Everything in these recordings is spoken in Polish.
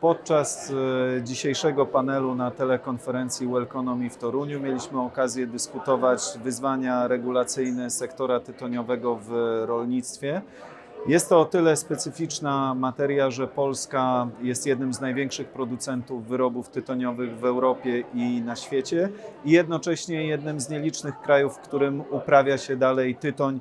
Podczas e, dzisiejszego panelu na telekonferencji Welconomy w Toruniu mieliśmy okazję dyskutować wyzwania regulacyjne sektora tytoniowego w rolnictwie. Jest to o tyle specyficzna materia, że Polska jest jednym z największych producentów wyrobów tytoniowych w Europie i na świecie i jednocześnie jednym z nielicznych krajów, w którym uprawia się dalej tytoń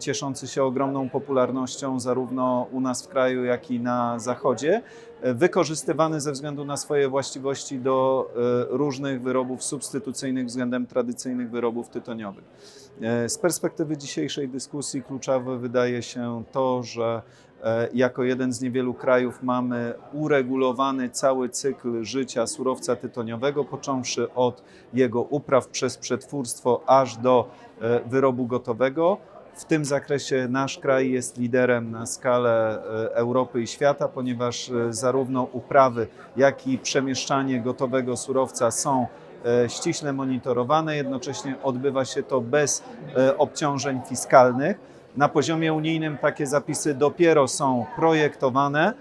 cieszący się ogromną popularnością zarówno u nas w kraju, jak i na zachodzie, e, wykorzystywany ze względu na swoje właściwości do e, różnych wyrobów substytucyjnych względem tradycyjnych wyrobów tytoniowych. E, Z perspektywy dzisiejszej dyskusji kluczowe wydaje się to, że e, jako jeden z niewielu krajów mamy uregulowany cały cykl życia surowca tytoniowego, począwszy od jego upraw przez przetwórstwo aż do e, wyrobu gotowego. W tym zakresie nasz kraj jest liderem na skalę e, Europy i świata, ponieważ e, zarówno uprawy, jak i przemieszczanie gotowego surowca są e, ściśle monitorowane. Jednocześnie odbywa się to bez e, obciążeń fiskalnych. Na poziomie unijnym takie zapisy dopiero są projektowane.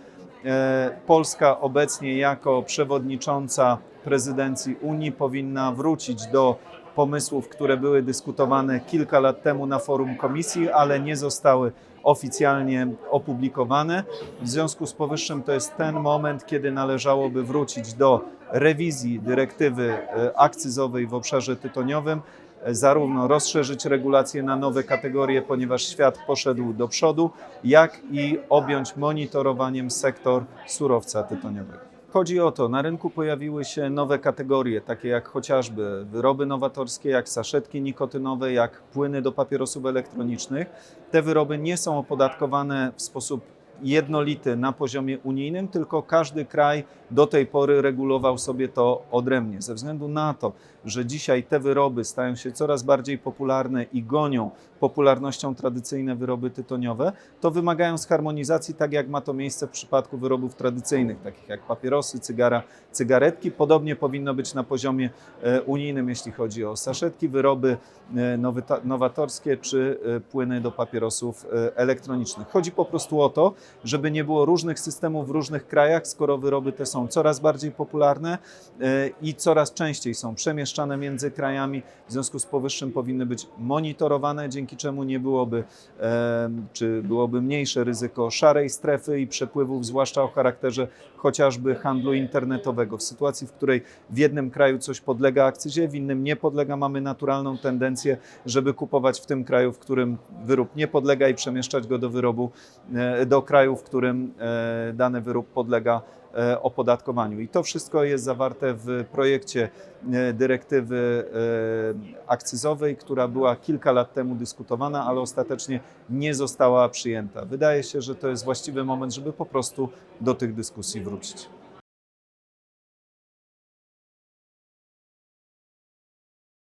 E, Polska obecnie jako przewodnicząca prezydencji Unii powinna wrócić do pomysłów, które były dyskutowane kilka lat temu na forum komisji, ale nie zostały oficjalnie opublikowane. W związku z powyższym to jest ten moment, kiedy należałoby wrócić do rewizji dyrektywy e, akcyzowej w obszarze tytoniowym, zarówno rozszerzyć regulacje na nowe kategorie, ponieważ świat poszedł do przodu, jak i objąć monitorowaniem sektor surowca tytoniowego. Chodzi o to, na rynku pojawiły się nowe kategorie, takie jak chociażby wyroby nowatorskie, jak saszetki nikotynowe, jak płyny do papierosów elektronicznych. Te wyroby nie są opodatkowane w sposób jednolity na poziomie unijnym, tylko każdy kraj do tej pory regulował sobie to odrębnie. Ze względu na to, że dzisiaj te wyroby stają się coraz bardziej popularne i gonią popularnością tradycyjne wyroby tytoniowe, to wymagają zharmonizacji, tak jak ma to miejsce w przypadku wyrobów tradycyjnych, takich jak papierosy, cygara, cygaretki. Podobnie powinno być na poziomie e, unijnym, jeśli chodzi o saszetki, wyroby e, nowatorskie czy e, płyny do papierosów elektronicznych. Chodzi po prostu o to, żeby nie było różnych systemów w różnych krajach, skoro wyroby te są coraz bardziej popularne e, i coraz częściej są przemieszczane między krajami. W związku z powyższym powinny być monitorowane, dzięki czemu nie byłoby, czy byłoby mniejsze ryzyko szarej strefy i przepływów, zwłaszcza o charakterze chociażby handlu internetowego. W sytuacji, w której w jednym kraju coś podlega akcyzie, w innym nie podlega, mamy naturalną tendencję, żeby kupować w tym kraju, w którym wyrób nie podlega i przemieszczać go do wyrobu, e, do kraju, w którym e, dany wyrób podlega e, opodatkowaniu. I to wszystko jest zawarte w projekcie e, dyrektywy akcyzowej, która była kilka lat temu dyskutowana, ale ostatecznie nie została przyjęta. Wydaje się, że to jest właściwy moment, żeby po prostu do tych dyskusji wrócić.